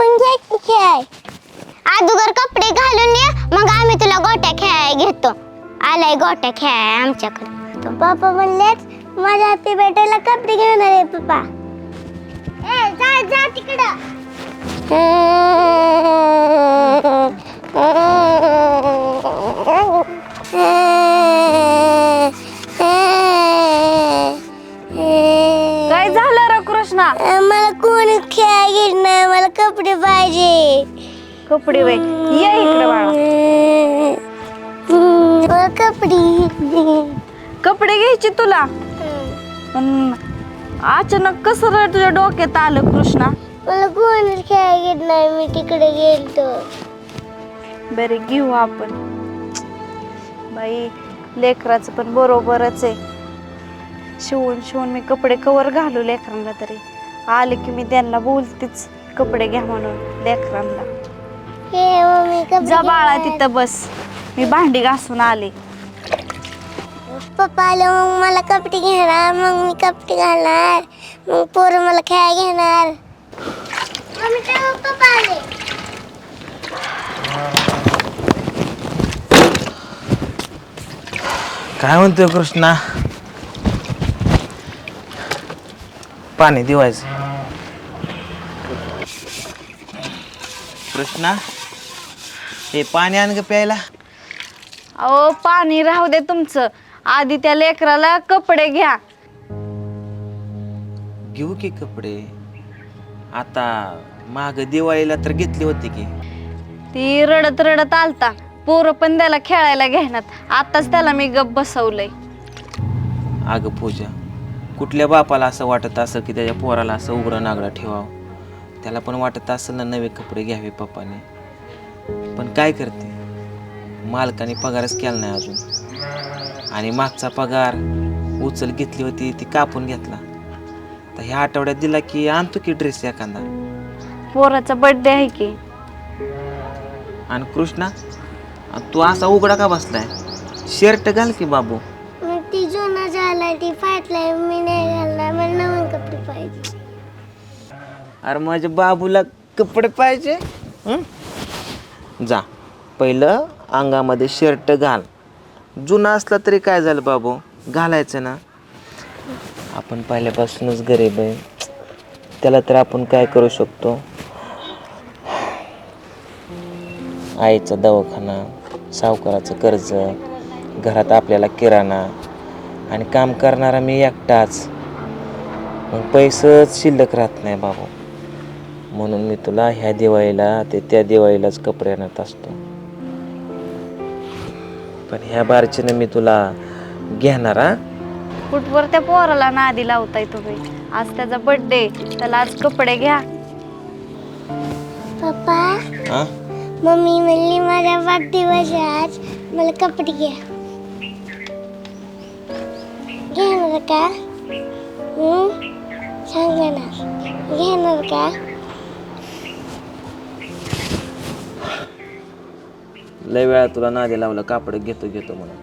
तिकडं मला पण घ्यायची खेळ अगोदर कपडे घालून ये, मग आम्ही तुला गोट्या खेळाय घेतो. आलाय गोट्या खेळाय आमच्याकडे. पप्पा म्हणलेच माझ्या हाती बेटायला कपडे घेणार आहे पप्पा. ए, जा जा तिकडं. कपडे पाहिजे. कपडे बाई. ये इकडे बाळा. मला कपडे. कपडे घ्यायचे तुला? पण अचानक कसं रे तुझ्या डोक्यात आलं कृष्णा? मला कोणी खेळ घेत नाही मी तिकडे गेलतो. बरे घेऊ आपण. बाई लेकराचं पण बरोबरच आहे. शिवून शिवून मी कपडे कवर घालू लेकरांना तरी. आले की मी त्यांना बोलतेच. कपडे घ्या म्हणून लेकरांना हे जा बाळा. तिथं बस. मी भांडी घासून आले. पप्पा आले मग मला कपडे घेणार मग मी कपडे घालणार. मग पोरं मला खेळ घेणार. पप्पा आले. काय म्हणतोय कृष्णा? पाणी दिवायचं. कृष्णा हे पाणी आण ग प्यायला. अहो पाणी राहू दे तुमचं. आधी त्या लेकराला कपडे घ्या. घेऊ की कपडे? आता माग दिवाळीला तर घेतली होती की. ती रडत रडत आलता. पोरं पण त्याला खेळायला घेण्यात. आताच त्याला मी गप बसवलंय. अगं पूजा कुठल्या बापाला असं वाटत असं की त्याच्या पोराला असं उघडं नागडा ठेवावं? त्याला पण वाटत असेल ना नवे कपडे घ्यावे पप्पाने. पण काय करते? मालकाने पगारच केला नाही अजून. आणि मागचा पगार उचल घेतली होती ती कापून घेतला. तर ह्या आठवड्यात दिला की आणतो की ड्रेस एखादा? पोराचा बर्थडे आहे की? आणि कृष्णा आणि तू असा उघडा का बसलाय? शर्ट घाल की बाबू. मग ती जुना झाला ती फाटलाय मी नाही घालणार मला नवीन कपडे पाहिजे. अरे माझ्या बाबूला कपडे पाहिजे हं? जा पहिलं अंगामध्ये शर्ट घाल. जुना असला तरी काय झालं बाबू? घालायचं ना. आपण पहिल्यापासूनच गरीब आहे. त्याला तर आपण काय करू शकतो? आईचा दवाखाना सावकाराचं कर्ज घरात आपल्याला किराणा आणि काम करणारा मी एकटाच. मग पैसंच शिल्लक राहत नाही बाबू. म्हणून मी तुला ह्या दिवाळीला ते त्या दिवाळीलाच कपडे आणत असतो. पण ह्या बारचीनं मी तुला घेणार हा? कुठवर त्या पोराला नादी लावताय तुम्ही? आज त्याचा बर्थडे त्याला आज कपडे घ्या. पप्पा हा? मम्मी म्हणली माझा वाढदिवस आहे आज. मला कपडे घ्या. घेणार का? हं? सांगा ना घेणार का? लय वेळा तुला नादी लावलं कापड घेतो घेतो म्हणून.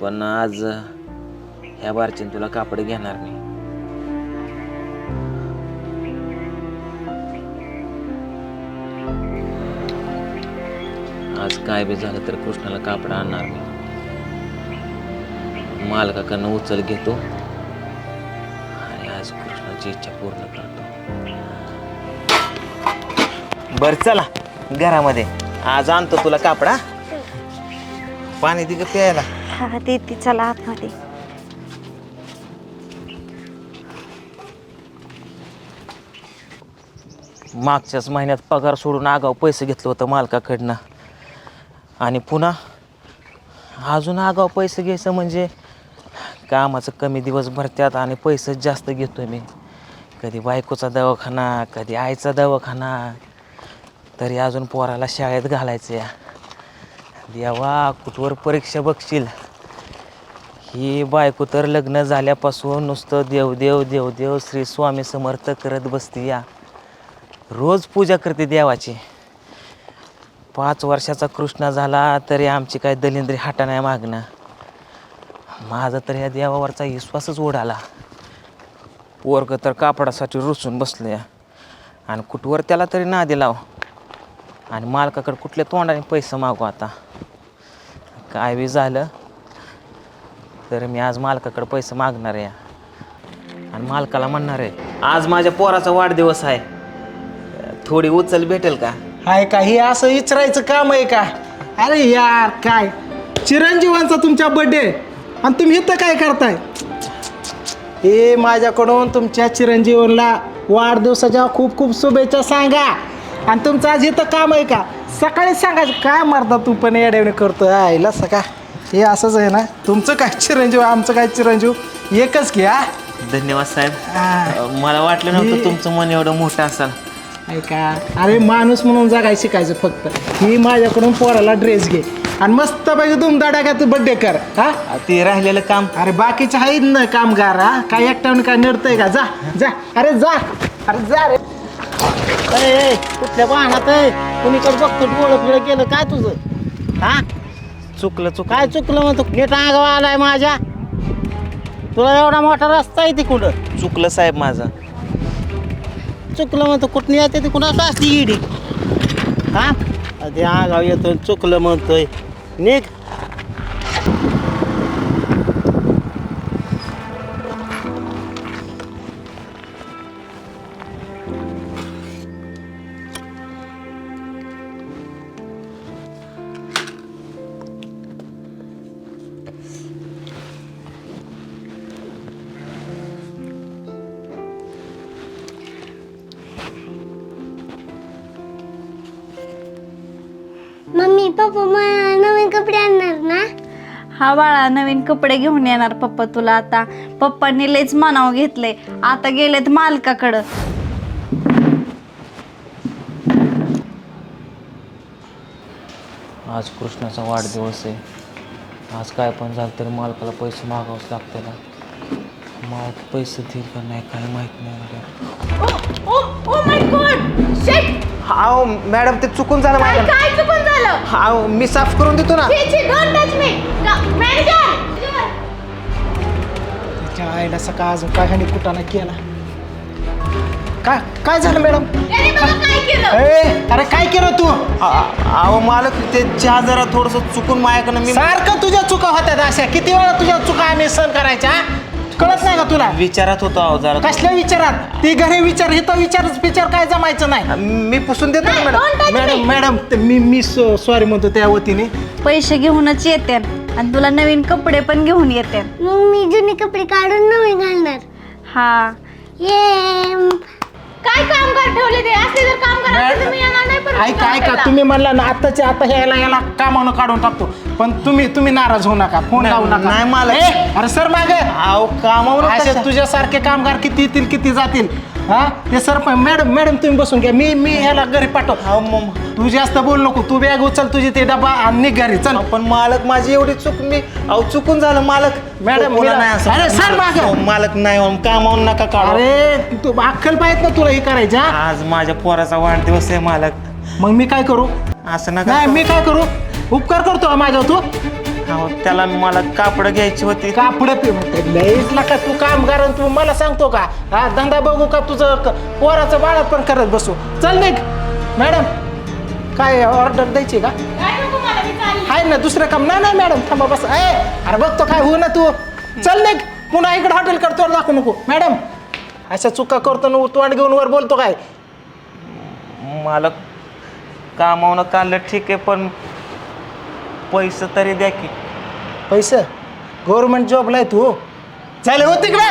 पण आज ह्या बारचीन तुला कापड घेणार नाही. आज काय बी झालं तर कृष्णाला कापड आणणार मी मालकाकडनं उचल घेतो आणि आज कृष्णाची इच्छा पूर्ण करतो. बर चला घरामध्ये. आज आणतो तुला कापडा. पाणी दिग प्यायला. हा ते ती चला आतमध्ये. मागच्याच महिन्यात पगार सोडून आगाव पैसे घेतलं होतं मालकाकडनं. आणि पुन्हा अजून आगाव पैसे घ्यायचं म्हणजे कामाचं कमी दिवस भरत्यात आणि पैसे जास्त घेतोय मी. कधी बायकोचा दवाखाना कधी आईचा दवाखाना तरी अजून पोराला शाळेत घालायचं या. देवा कुठवर परीक्षा बघशील? ही बायको तर लग्न झाल्यापासून नुसतं देवदेव देवदेव श्री स्वामी समर्थ करत बसते या. रोज पूजा करते देवाची. पाच वर्षाचा कृष्णा झाला तरी आमची काय दलिंद्री हाटा नाही मागणं. माझा तर या देवावरचा विश्वासच उडाला पोरग तर कापडासाठी रुसून बसलं या. आणि कुठवर त्याला तरी नादी लाव. आणि मालकाकडे कुठल्या तोंडाने पैसे मागू आता? काय बी झालं तर मी आज मालकाकडे पैसे मागणार आहे आणि मालकाला म्हणणार आहे आज माझ्या पोराचा वाढदिवस आहे. थोडी उचल भेटेल का? हाय का? हे असं विचारायचं काम आहे का? अरे यार काय? चिरंजीवांचा तुमच्या बर्थडे आणि तुम्ही इथं काय करताय? हे माझ्याकडून तुमच्या चिरंजीवनला वाढदिवसाच्या खूप खूप शुभेच्छा सांगा. आणि तुमचं आज इथं काम आहे का? सकाळी सांगायचं काय मारता तू पण येड्याने करतो आईला सका हे असंच आहे ना? तुमचं काय चिरंजीव आमचं काय चिरंजीव? एकच की हा. धन्यवाद साहेब. अं, मला वाटलं नव्हतं तुमचं मन एवढं मोठं असेल. ऐका अरे माणूस म्हणून जगाय शिकायचं फक्त. ही माझ्याकडून पोराला ड्रेस घे. आणि मस्त पैकी धुमधडाक्यात बड्डे कर हा. ते राहिलेलं काम. अरे बाकीचे आहेत ना कामगार हा. काय एकट्याने काय नडतंय का? जा जा. अरे जा. अरे जा रे. ए, ए, कुठल्या वाहनात आहे? कुणीकडे बघतो डोळं फिळं केलं काय तुझं? हा? चुकलं चुक काय चुकलं म्हणतो नीट आगावा आलाय माझ्या. तुला एवढा मोठा रस्ता आहे तिकडं. चुकलं साहेब माझं. चुकलं म्हणतो कुठं येते ते कुणाचं असते इडी हा? ते आगाव येतो चुकलं म्हणतोय. निघ मम्मी पप्पा मला नवीन कपडे आणणार ना? हा बाळा नवीन कपडे घेऊन येणार पप्पा तुला आता. पप्पांनी लयच मनाव घेतलंय. आता गेलेत मालकाकडं. आज कृष्णाचा वाढदिवस आहे. आज काय पण झालं तरी मालकाला पैसे मागावंच लागते ना. मालक पैसे देईल का नाही काय माहीत नाही हा मॅडम ते चुकून झालं माझ्या काय चुकून झालं हा मी साफ करून देतो ना. डोंट टच मी मॅनेजर त्याच्या आईला सकाळ अजून काय हानी कुटाणा केला. काय काय झालं मॅडम? काय केलं. ए, अरे काय केलं तू? अहो मालक ते चहा जरा थोडंसं चुकून माझ्याकडनं मी सारखं तुझ्या चुका होत्या अशा किती वेळा तुझ्या चुका आम्ही सहन करायच्या हा? कळत नाही का तुला? विचारात होतो अहो जरा कसल्या विचारात? ती घरी विचार हे तर विचार विचार काय जमायचं नाही. मी पुसून देतो ना मॅडम. मॅडम मॅडम ते मी मी सॉरी म्हणतो त्या वतीने. पैसे घेऊनच येते. आणि तुला नवीन कपडे पण घेऊन येते. मग मी जुने कपडे काढून नवीन घालणार. हा. ये काय कामगार ठेवले ते? असले जर कामगार ऐका ऐका तुम्ही म्हणला ना आताच्या आता ह्याला याला कामानं काढून टाकतो. पण तुम्ही तुम्ही नाराज होऊ नका फोन लावू नका. नाही मला- ए, अरे सर मागे. अहो कामावर असे तुझ्यासारखे कामगार किती येतील किती जातील? हा? ते सर मॅडम मॅडम तुम्ही बसून घ्या. मी मी ह्याला घरी पाठव. तू जास्त बोल नको. तू बॅग उचल तुझी ते डबा आणि निघ घरी. चल. पण मालक माझी एवढी चूक मी अहो चुकून झालं. मालक मॅडम, मी- नाही असं अरे, सर, मागं. अहो, मालक नाही हो, कामावून नका काढू. अरे तू अक्कल पाहिजे ना तुला हे करायचं हा? आज माझ्या पोराचा वाढदिवस आहे मालक. मग मी काय करू? असं नका नाही मी काय करू? उपकार करतो माझ्यावर तू? अहो, त्याला मला कापड घ्यायची होती. कापड लईच नका तू काम कारण तू मला सांगतो का? हा धंदा बघू का तुझं क- पोराचं बाळात पण करत बसू. चल निघ. मॅडम काय ऑर्डर द्यायची का? आहे ना दुसरं काम. नाही नाही मॅडम थांबा बस. ए अरे बघतो काय होऊ ना तू. चल निघ. पुन्हा इकडे हॉटेल करतो दाखवू नको. मॅडम अशा चुका करतो ना तोंड घेऊन वर बोलतो काय? मालक कामावून काढलं ठीक आहे पण पैसे तरी द्या की. पैसे? गव्हर्नमेंट जॉबला आहे तू? चालेल हो तिकडे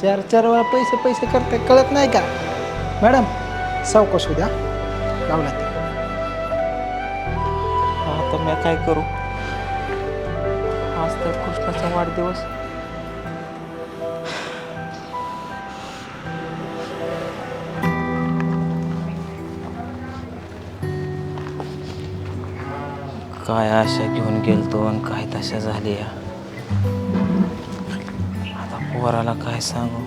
चार चार वेळा पैसे पैसे करते कळत नाही का? मॅडम सावकाश उद्या लावला ते. आता मी काय करू? आज तर कृष्णाचा वाढदिवस. काय आशा घेऊन गेलतो आणि काय तशा झाल्या. आता पोराला काय सांगू?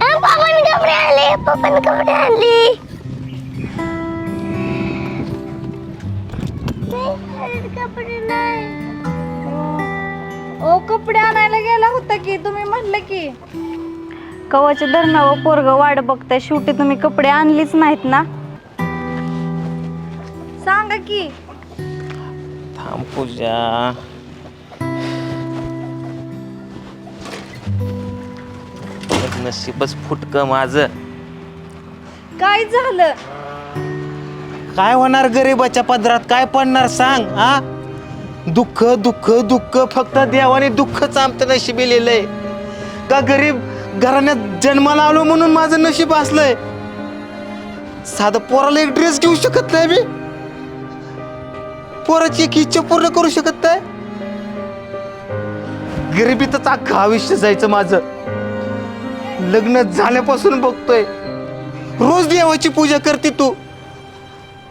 पापा मी पप्पाने कपडे आणली कपडे कपडे आणायला गेला होता की तुम्ही म्हणलं की. कवाच्या धरणावर पोरग वाट बघताय. शेवटी तुम्ही कपडे आणलीच नाहीत ना. सांगा की. थांब पूजा. नशीबच फुटकं माझं. काय झालं? काय होणार गरीबाच्या पदरात? काय पडणार सांग हा? दुःख दुःख दुःख फक्त देवाने दुःखच आमचं नशीब लिहिलंय. का गरीब घराण्यात जन्माला आलो म्हणून माझं नशीब असलंय? साधं पोराला एक ड्रेस घेऊ शकत नाही मी. पोराची एक इच्छा पूर्ण करू शकत नाही. गरिबीतच अख्खं आयुष्य जायचं माझं. लग्न झाल्यापासून बघतोय. रोज देवाची पूजा करते तू.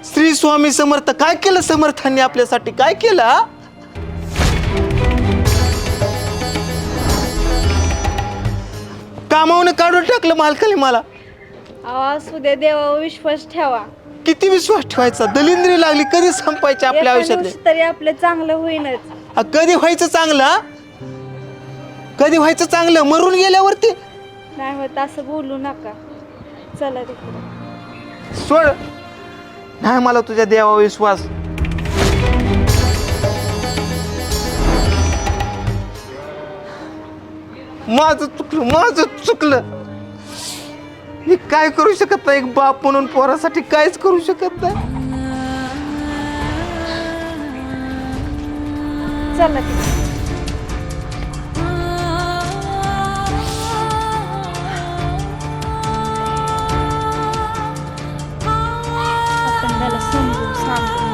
श्री स्वामी समर्थ काय केलं समर्थांनी आपल्यासाठी? काय केलं कामावून काढून टाकलं मालकाने मला. आवाज उद्या देवावर विश्वास ठेवा. किती विश्वास ठेवायचा? दलिंद्री लागली कधी संपायची आपल्या एका आयुष्यातले? दिवशी तरी आपलं चांगलं होईनच. हा, कधी व्हायचं चांगलं? हा? कधी व्हायचं चांगलं? मरून गेल्यावरती? नाही होत असं बोलू नका. चला तिकडे. सोड. नाही मला तुझ्या देवावर विश्वास. माझं चुकलं माझं चुकलं. मी काय करू शकत नाही? एक बाप म्हणून पोरासाठी काहीच करू शकत नाही. चला तिकडे. आपण त्याला समजून सांगू.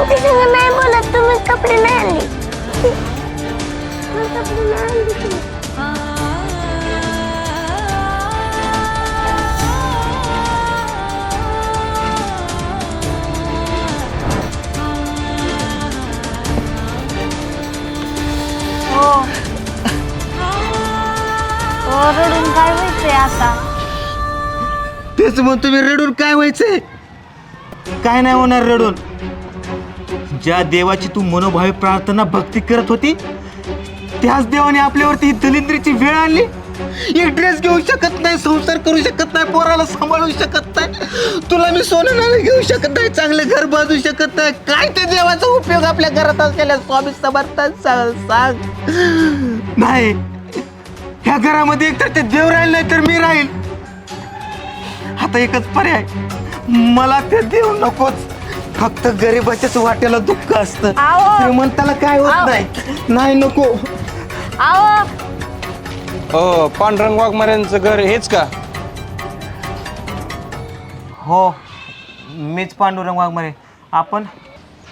तुमच्या संग नाही बोलत तुम्ही कपडे नाही आणले. मला कपडे नाही आणले तुम्ही. हो. हो रडून काय व्हायचंय आता? तेच म्हणतो मी रडून काय व्हायचंय? काय नाही होणार रडून. ज्या देवाची तू मनोभावी प्रार्थना भक्ती करत होती त्याच देवाने आपल्यावरती ही दलिंद्रीची वेळ आणली. एक ड्रेस घेऊ शकत नाही संसार करू शकत नाही पोराला सांभाळू शकत नाही. तुला मी सोनं नाही घेऊ शकत नाही चांगलं घर बांधू शकत नाही काय ते देवाचा उपयोग आपल्या घरात असलेल्या स्वामी समर्थांचा? सांग. नाही. ह्या घरामध्ये एकतर ते देव राहील नाही तर मी राहील. आता एकच पर्याय. मला ते देव नकोच. फक्त गरीबाच्याच वाट्याला दुःख असतं. आहो. श्रीमंताला काय होत आहो. नाही. नाही नको. आहो. हो पांडुरंग वाघमाऱ्यांचं घर हेच का? हो मीच पांडुरंग वाघमारे. आपण?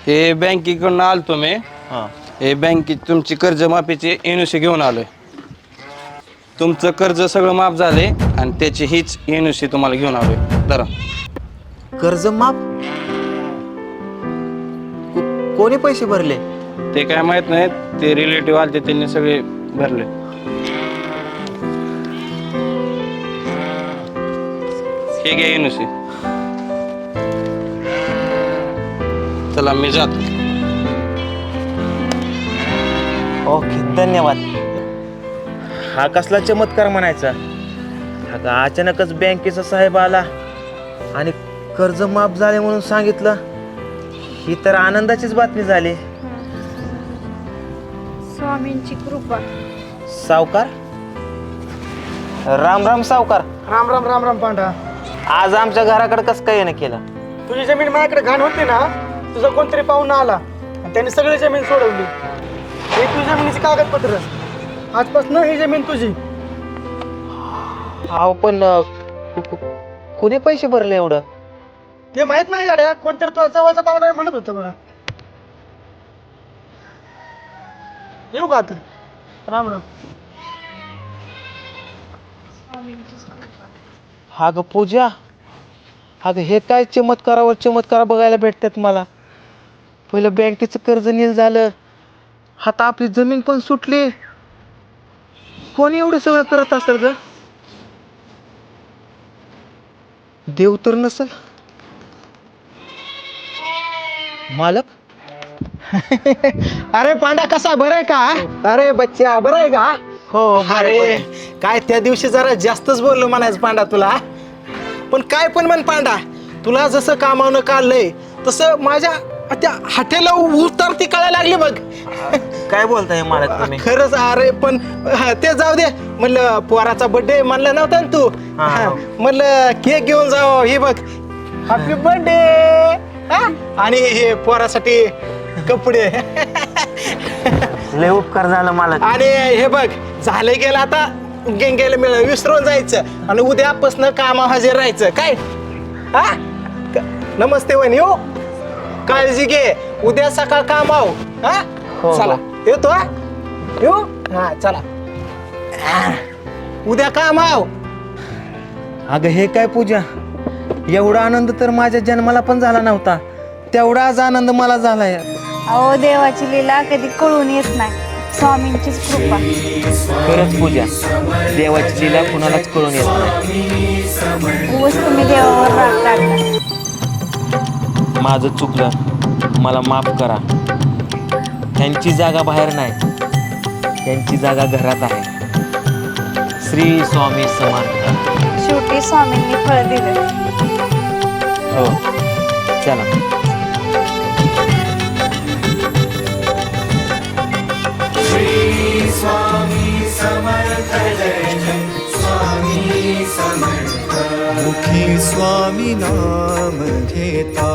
हे बँकेकडून आलतो मी. हां. हे बँकेत तुमची कर्जमाफीची एनओसी घेऊन आलोय. तुमचं कर्ज सगळं माफ झाले आणि त्याची हीच एनओसी तुम्हाला घेऊन आलोय. जरा कर्ज माफ? कोणी पैसे भरले? ते काय माहीत नाही ते रिलेटिव्ह आलते त्यांनी सगळे भरले. हे घ्या एनओसी चला मी जातो. ओके धन्यवाद. हा कसला चमत्कार म्हणायचा? अगं अचानकच बँकेचा साहेब आला आणि कर्ज माफ झाले म्हणून सांगितलं. ही तर आनंदाचीच बातमी झाली. स्वामींची कृपा. सावकार? राम राम सावकार. राम राम राम राम पांढरा आज आमच्या घराकडे कसं काय येणं केलं? तुझी जमीन माझ्याकडे घाण होती ना तुझा कोणतरी पाहुणा आला आणि त्याने सगळी जमीन सोडवली. हे तुझ्या जमिनीची कागदपत्र. आजपासून ही जमीन तुझी. अहो पण अं, कु- कु- कुणी पैसे भरले एवढं? ते माहीत नाही गाड्या कोणतरी तो जवळचा पाहुणा म्हणत होतं बघा. येऊ का आता? राम राम. हा ग पूजा अगं हे काय चमत्कारावर चमत्कार बघायला भेटतात मला. पहिलं बँकेचं कर्ज नील झालं आता आपली जमीन पण सुटली. कोण एवढं सगळं करत असेल ग? देव तर नसल. मालक? अरे पांडा कसा बरं आहे का? अरे बच्चा बरं आहे का? हो अरे काय त्या दिवशी जरा जास्तच बोललो म्हणायचं पांडा तुला. पण काय पण म्हण पांडा तुला जसं कामावनं काढलंय तसं माझ्या त्या हाटेला उतरती कळायला लागली बघ. काय बोलताय मालक तुम्ही? खरंच अरे पण हा, ते जाऊ दे. म्हणलं पोराचा बर्थडे म्हणलं नव्हता ना तू? हा. म्हणलं केक घेऊन जाऊ हे बघ. हॅपी बर्थडे आणि हे पोरासाठी कपडे. लय उपकार झालं मालक आणि हे बघ झालं गेलं आता गेंगेला मिळ विसरून जायचं. आणि उद्यापासून कामा हजर राहायचं. काय? हा? क- नमस्ते वहिनी हो? काळजी घे. उद्या सकाळ काम आहो. हा? हो. चला. येतो हा? येऊ? हा चला. उद्या काम आहो. अगं हे काय पूजा? एवढा आनंद तर माझ्या जन्माला पण झाला नव्हता. तेवढाच आनंद मला झालाय. अहो देवाची लीला कधी कळून येत नाही. स्वामींचीच कृपा. खरंच पूजा. देवाची लीला कुणालाच कळून येत नाही. उगाच तुम्ही देवावर राग काढला माझं चुकलं. मला माफ करा. त्यांची जागा बाहेर नाही. त्यांची जागा घरात आहे. श्री स्वामी समर्थ. शेवटी स्वामींनी फळ दिलं. हो चला मुखी स्वामी नाम घेता